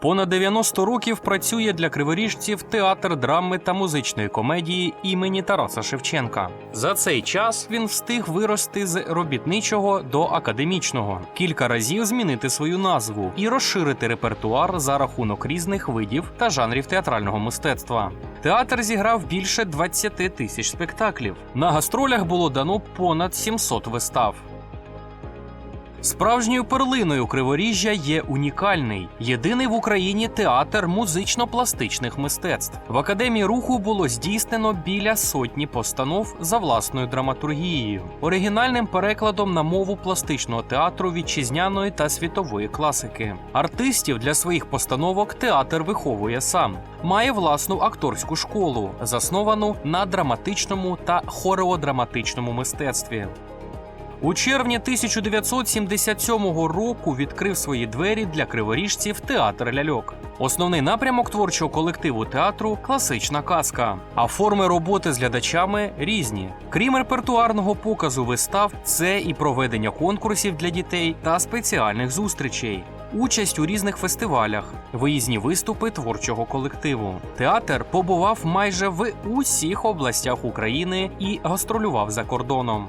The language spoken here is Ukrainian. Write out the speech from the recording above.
Понад 90 років працює для криворіжців театр драми та музичної комедії імені Тараса Шевченка. За цей час він встиг вирости з робітничого до академічного, кілька разів змінити свою назву і розширити репертуар за рахунок різних видів та жанрів театрального мистецтва. Театр зіграв більше 20 тисяч спектаклів. На гастролях було дано понад 700 вистав. Справжньою перлиною Криворіжжя є унікальний, єдиний в Україні театр музично-пластичних мистецтв. В академії руху було здійснено біля сотні постанов за власною драматургією, оригінальним перекладом на мову пластичного театру вітчизняної та світової класики. Артистів для своїх постановок театр виховує сам. Має власну акторську школу, засновану на драматичному та хореодраматичному мистецтві. У червні 1977 року відкрив свої двері для криворіжців театр ляльок. Основний напрямок творчого колективу театру класична казка. А форми роботи з глядачами різні. Крім репертуарного показу вистав, це і проведення конкурсів для дітей та спеціальних зустрічей. Участь у різних фестивалях, виїзні виступи творчого колективу. Театр побував майже в усіх областях України і гастролював за кордоном.